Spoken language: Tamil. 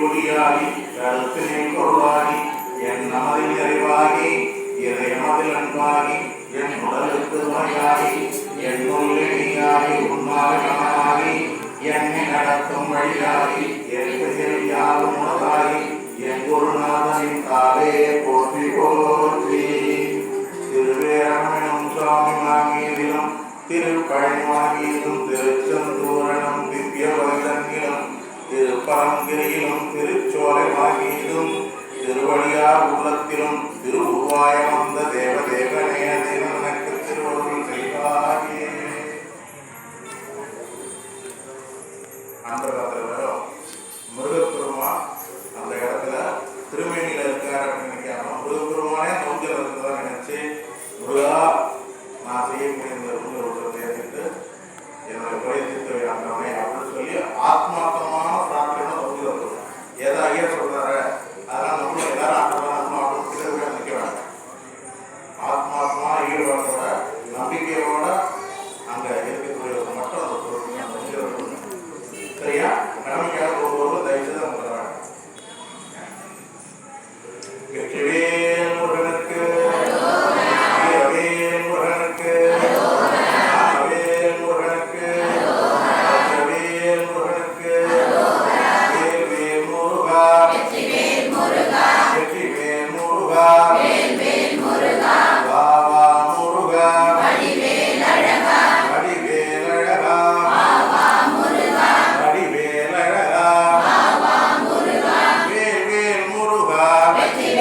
கொடியாகி கருத்தினை கொருளாகி என் நாவில் நிறைவாகி இறையாவில் அன்பாகி என் உடலுக்கு துணையாகி என் தொல்லினியாகி உண்மாகி என்னை நடத்தும் வழியாகி என் திசையாவும் உணவாகி என் குருநாதனின் தாவே போற்றி போற்றி. திருவேரமனும் சுவாமி மாங்கியதிலும் திருப்பழி வாங்கியதும் திருச்செந்தூரனும் திவ்ய வசங்கிலும் திரு பரங்கிரியிலும் திருச்சோலை மகிழும் திருவடியார் உள்ளத்திலும் திருவுருவாய வந்த Almighty.